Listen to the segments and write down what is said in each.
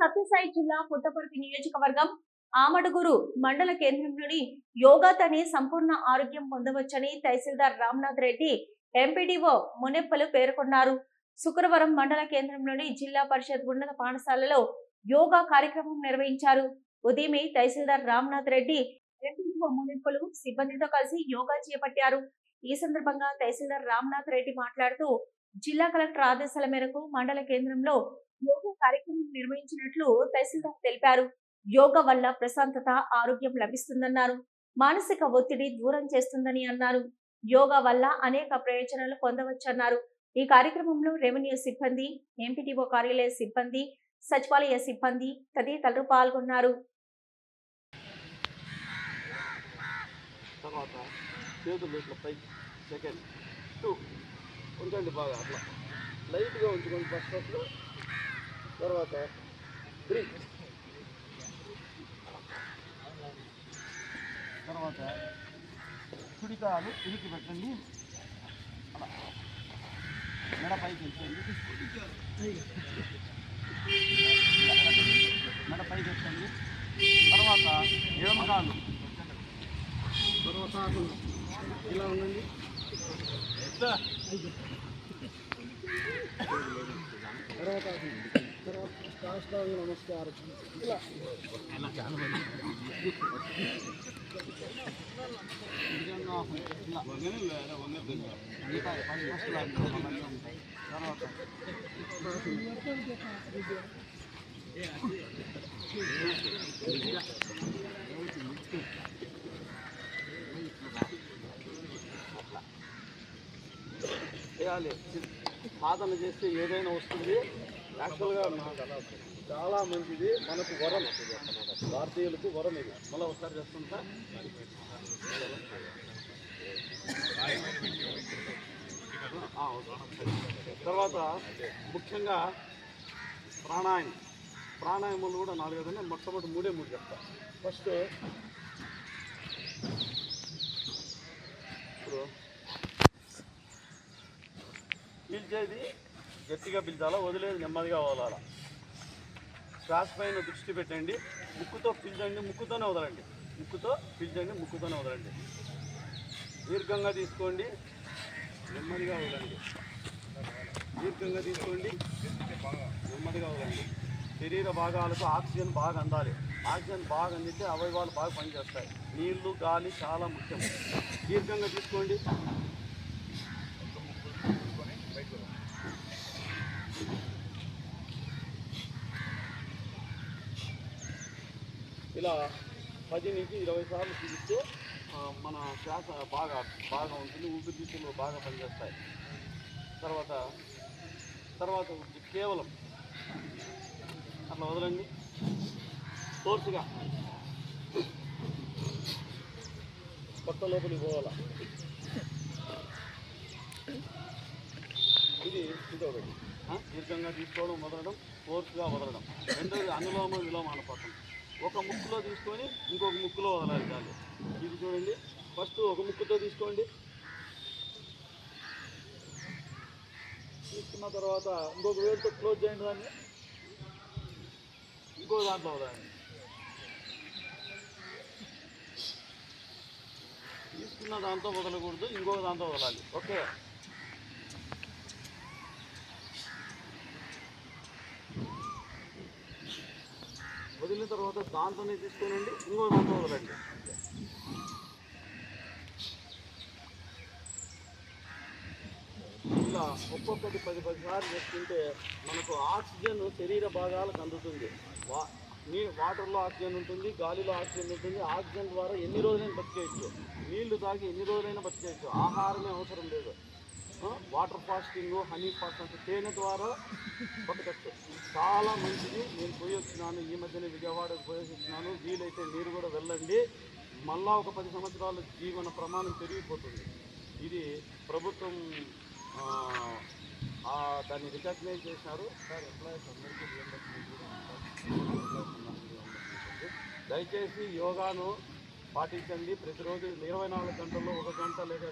సత్యసాయి జిల్లా పుట్టపర్తి నియోజకవర్గం ఆమడుగురు మండల కేంద్రంలోని యోగాతోనే సంపూర్ణ ఆరోగ్యం పొందవచ్చని తహసీల్దార్ Ramnath Reddy M P D O మునెప్పలు పేర్కొన్నారు. శుక్రవారం మండల కేంద్రంలోని జిల్లా పరిషత్ ఉన్నత పాఠశాలలో యోగా కార్యక్రమం నిర్వహించారు. ఉదయమే తహసీల్దార్ Ramnath Reddy M P D O మునెప్పలు సిబ్బందితో కలిసి యోగా చేపట్టారు. ఈ సందర్భంగా తహసీల్దార్ రామ్నాథ్ రెడ్డి మాట్లాడుతూ జిల్లా కలెక్టర్ ఆదేశాల మేరకు మండల కేంద్రంలో యోగా కార్యక్రమం నిర్వహించినట్లు తహసీల్దార్ తెలిపారు. యోగా వల్ల ప్రశాంతత ఆరోగ్యం లభిస్తుందన్నారు. మానసిక ఒత్తిడి దూరం చేస్తుందని అన్నారు. యోగా వల్ల అనేక ప్రయోజనాలు పొందవచ్చన్నారు. ఈ కార్యక్రమంలో రెవెన్యూ సిబ్బంది ఎంపీటీఓ కార్యాలయ సిబ్బంది సచివాలయ సిబ్బంది తదితరులు పాల్గొన్నారు. తర్వాత చేతులు ఇట్లా సెకండ్ టూ. ఉంచండి బాగా అట్లా. లైట్గా ఉంచుకోండి ఫస్ట్ ఫస్ట్. తర్వాత త్రీ. తర్వాత కుడికాలు ఇరికి పెట్టండి. అలా. మెడ పైకి మెడ పైకి ఎత్తండి తర్వాత ఎడమకాలు తర్వాత ఇలా ఉండండి. తర్వాత తర్వాత సాష్టాంగ నమస్కారం ఇలా ఉంటాయి. తర్వాత చేయాలి సాధన చేస్తే ఏదైనా వస్తుంది. యాక్చువల్గా నాకు చాలా మంచిది. మనకు వరం. భారతీయులకు వరం ఇది. మళ్ళీ ఒకసారి చేస్తుంటా తర్వాత ముఖ్యంగా ప్రాణాయామం. ప్రాణాయామాలు కూడా నాలుగు కదండి మొట్టమొదటి మూడే మూడు చెప్తా. ఫస్ట్ ఇప్పుడు పీల్చేది గట్టిగా పీల్చాలా వదిలేది నెమ్మదిగా వదలాలా? శ్వాస పైన దృష్టి పెట్టండి. ముక్కుతో పీల్చండి ముక్కుతోనే వదలండి. ముక్కుతో పీల్చండి ముక్కుతోనే వదలండి. దీర్ఘంగా తీసుకోండి. నెమ్మదిగా వదలండి. దీర్ఘంగా తీసుకోండి. నెమ్మదిగా వదలండి. శరీర భాగాలకు ఆక్సిజన్ బాగా అందాలి. ఆక్సిజన్ బాగా అందితే అవయవాలు బాగా పనిచేస్తాయి. నీళ్ళు గాలి చాలా ముఖ్యం. దీర్ఘంగా తీసుకోండి. ఇలా పది నుంచి ఇరవై సార్లు పిలిస్తే మన శ్వాస బాగా బాగా ఉంటుంది ఊపిరితిత్తులు బాగా పనిచేస్తాయి. తర్వాత తర్వాత కేవలం అట్లా వదలండి. ఫోర్స్గా కొత్త లోపలికి పోవాలా? ఇది ఇదొకటి దీర్ఘంగా తీసుకోవడం వదలడం ఫోర్స్గా వదలడం. రెండోది అనులోమ విలోమ అనుపాతం ఒక ముక్కులో తీసుకొని ఇంకొక ముక్కులో వదలాలి దాన్ని ఇది చూడండి. ఫస్ట్ ఒక ముక్కుతో తీసుకోండి. తీసుకున్న తర్వాత ఇంకొక వేలుతో క్లోజ్ చేయండి దాన్ని. ఇంకో దాంట్లో వదలండి. తీసుకున్న దాంతో వదలకూడదు ఇంకొక దాంతో వదలాలి. ఓకే. వదిలిన తర్వాత దాంతోనే తీసుకోనండి ఇంకో దాంతో వదలండి. ఇలా ఒక్కొక్కటి పది పదిసార్లు చేసుకుంటే మనకు ఆక్సిజన్ శరీర భాగాలకు అందుతుంది. వా నీ వాటర్లో ఆక్సిజన్ ఉంటుంది గాలిలో ఆక్సిజన్ ఉంటుంది ఆక్సిజన్ ద్వారా ఎన్ని రోజులైనా బతికేయచ్చు. నీళ్ళు తాగి ఎన్ని రోజులైనా బతికేయచ్చు. ఆహారమే అవసరం లేదు. వాటర్ ఫాస్టింగ్ హనీ ఫాస్టింగ్ తేనె ద్వారా బతకచ్చు చాలా మంచిది. నేను పోయి వచ్చినాను ఈ మధ్యనే విజయవాడకు పోయి వచ్చినాను వీలైతే మీరు కూడా వెళ్ళండి. మళ్ళా ఒక పది సంవత్సరాల జీవన ప్రమాణం పెరిగిపోతుంది. ఇది ప్రభుత్వం దాన్ని రికగ్నైజ్ చేశారు. సార్ ఎంప్లాయీస్ అందరికీ దయచేసి యోగాను పాటించండి. ప్రతిరోజు ఇరవై నాలుగు గంటల్లో ఒక గంట లేక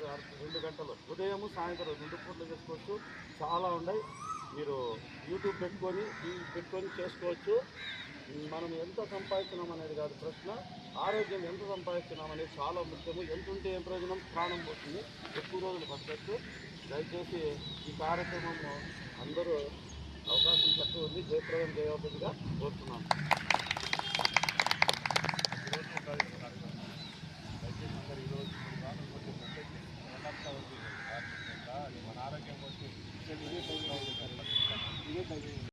రెండు గంటలు. ఉదయం సాయంత్రం రెండు పూటలు చేసుకోవచ్చు. చాలా ఉన్నాయి. మీరు యూట్యూబ్ పెట్టుకొని పెట్టుకొని చేసుకోవచ్చు. మనం ఎంత సంపాదిస్తున్నాం అనేది కాదు ప్రశ్న. ఆరోగ్యం ఎంత సంపాదిస్తున్నాం అనేది చాలా ముఖ్యము. ఎంత ఉంటే ఏం ప్రయోజనం? ప్రాణం పోతుంది. ఎక్కువ రోజులు పట్టచ్చు దయచేసి ఈ కార్యక్రమం అందరూ అవకాశం తక్కువ ఉంది. జయప్రదం చేయవలసిందిగా కోరుతున్నాను. Gracias.